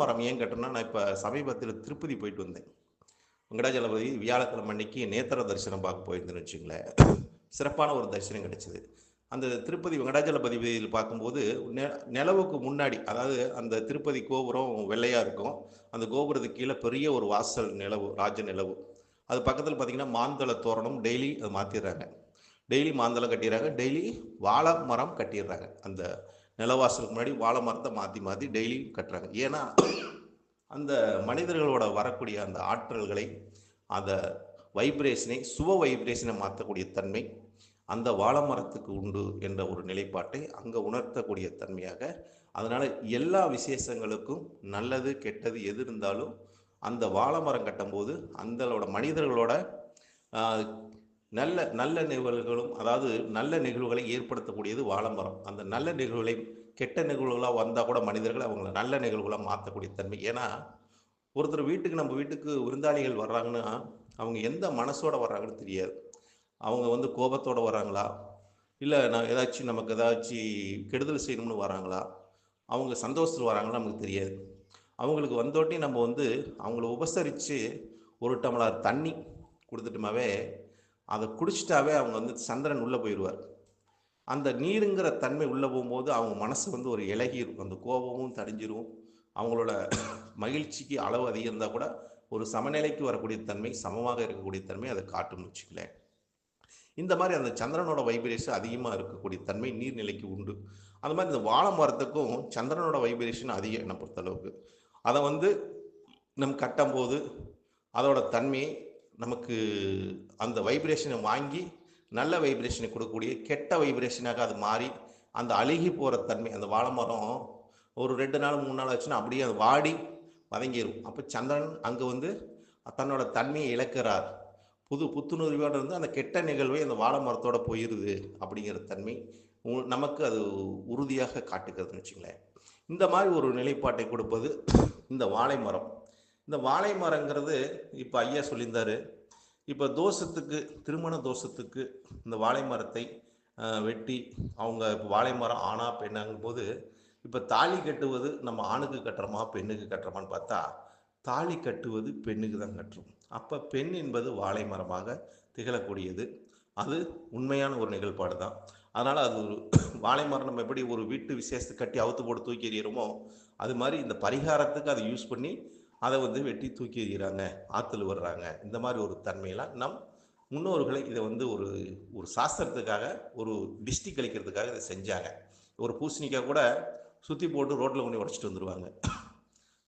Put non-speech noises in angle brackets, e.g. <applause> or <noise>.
அப்புறம் ஏன் கட்டணும்னா நான் இப்போ சமீபத்தில் திருப்பதி போயிட்டு வந்தேன். வெங்கடாஜலபதி வியாழக்கிழமை அன்னைக்கு நேத்திர தரிசனம் பார்க்க போயிருந்தேன்னு வச்சுங்களேன். சிறப்பான ஒரு தரிசனம் கிடைச்சிது. அந்த திருப்பதி வெங்கடாஜலபதியில் பார்க்கும்போது நெ நிலவுக்கு முன்னாடி அதாவது அந்த திருப்பதி கோபுரம் வெள்ளையாக இருக்கும். அந்த கோபுரத்துக்கு கீழே பெரிய ஒரு வாசல் நிலவு ராஜ நிலவு. அது பக்கத்தில் பார்த்தீங்கன்னா மாந்தள தோரணம் டெய்லி அதை மாற்றிடுறாங்க டெய்லி மாந்தளம் கட்டிடுறாங்க. டெய்லி வாழை மரம் கட்டிடுறாங்க. அந்த நிலவாசலுக்கு முன்னாடி வாழை மரத்தை மாற்றி மாற்றி டெய்லியும் கட்டுறாங்க. ஏன்னா அந்த மனிதர்களோட வரக்கூடிய அந்த ஆற்றல்களை அந்த வைப்ரேஷனை சுப வைப்ரேஷனை மாற்றக்கூடிய தன்மை அந்த வாழை மரத்துக்கு உண்டு என்ற ஒரு நிலைப்பாட்டை அங்கே உணர்த்தக்கூடிய தன்மையாக அதனால் எல்லா விசேஷங்களுக்கும் நல்லது கெட்டது எது இருந்தாலும் அந்த வாழை மரம் கட்டும்போது அந்தளோட மனிதர்களோட நல்ல நல்ல நிகழ்வுகளும் அதாவது நல்ல நிகழ்வுகளை ஏற்படுத்தக்கூடியது வாழை மரம் அந்த நல்ல நிகழ்வுகளை கெட்ட நிகழ்வுகளாக வந்தால் கூட மனிதர்கள் அவங்கள நல்ல நிகழ்வுகளாக மாற்றக்கூடிய தன்மை. ஏன்னா ஒருத்தர் வீட்டுக்கு நம்ம வீட்டுக்கு விருந்தாளிகள் வர்றாங்கன்னா அவங்க எந்த மனசோட வர்றாங்கன்னு தெரியாது. அவங்க வந்து கோபத்தோடு வராங்களா இல்லை நான் ஏதாச்சும் நமக்கு ஏதாச்சும் கெடுதல் செய்யணும்னு வராங்களா அவங்க சந்தோஷத்தில் வராங்கன்னு நமக்கு தெரியாது. அவங்களுக்கு வந்தோடனே நம்ம வந்து அவங்கள உபசரித்து ஒரு டம்ளர் தண்ணி கொடுத்துட்டோமாவே அதை குடிச்சிட்டாவே அவங்க வந்து சந்திரன் உள்ளே போயிடுவார். அந்த நீருங்கிற தன்மை உள்ளே போகும்போது அவங்க மனசு வந்து ஒரு இலகிரும் அந்த கோபமும் தடிஞ்சிரும் அவங்களோட மகிழ்ச்சிக்கு அளவு அதிகம் இருந்தால் கூட ஒரு சமநிலைக்கு வரக்கூடிய தன்மை சமமாக இருக்கக்கூடிய தன்மை அதை காட்டும்னு வச்சுக்கலேன். இந்த மாதிரி அந்த சந்திரனோட வைப்ரேஷன் அதிகமாக இருக்கக்கூடிய தன்மை நீர்நிலைக்கு உண்டு. அந்த மாதிரி இந்த வாழை மரத்துக்கும் சந்திரனோட வைப்ரேஷன் அதிகம் என்னை பொறுத்தளவுக்கு. அதை வந்து நம் கட்டும்போது அதோட தன்மையை நமக்கு அந்த வைப்ரேஷனை வாங்கி நல்ல வைப்ரேஷனை கொடுக்கக்கூடிய கெட்ட வைப்ரேஷனாக அது மாறி அந்த அழுகி போகிற தன்மை அந்த வாழை மரம் ஒரு ரெண்டு நாள் மூணு நாள் ஆச்சுன்னா அப்படியே அது வாடி வதங்கிடும் அப்போ சந்திரன் அங்கே வந்து தன்னோட தன்மையை இழக்கிறார். புது புத்துணர்வோடு இருந்து அந்த கெட்ட நிகழ்வை அந்த வாழை மரத்தோட போயிடுது அப்படிங்கிற தன்மை நமக்கு அது உறுதியாக காட்டுகிறதுன்னு வச்சுங்களேன். இந்த மாதிரி ஒரு நிலைப்பாட்டை கொடுப்பது இந்த வாழை மரம். இந்த வாழை மரங்கிறது இப்போ ஐயா சொல்லியிருந்தாரு. இப்போ தோஷத்துக்கு திருமண தோஷத்துக்கு இந்த வாழை மரத்தை வெட்டி அவங்க இப்போ வாழை மரம் ஆணா பெண்ணாங்கும் போது இப்போ தாலி கட்டுவது நம்ம ஆணுக்கு கட்டுறோமா பெண்ணுக்கு கட்டுறோமான்னு பார்த்தா தாலி கட்டுவது பெண்ணுக்கு தான் கட்டுறோம். அப்போ பெண் என்பது வாழை மரமாக திகழக்கூடியது. அது உண்மையான ஒரு நிகழ்பாடு தான். அதனால் அது ஒரு <coughs> வாழை மரம் நம்ம எப்படி ஒரு வீட்டு விசேஷத்தை கட்டி அவுத்து போட்டு தூக்கி எறிகிறோமோ அது மாதிரி இந்த பரிகாரத்துக்கு அதை யூஸ் பண்ணி அதை வந்து வெட்டி தூக்கி எறிகிறாங்க ஆற்றுல வர்றாங்க இந்த மாதிரி ஒரு தன்மையெல்லாம் நம் முன்னோர்களை இதை வந்து ஒரு ஒரு சாஸ்திரத்துக்காக ஒரு டிஸ்டிக் கழிக்கிறதுக்காக இதை செஞ்சாங்க. ஒரு பூசணிக்காய் கூட சுற்றி போட்டு ரோட்டில் கொண்டு உடச்சிட்டு வந்துடுவாங்க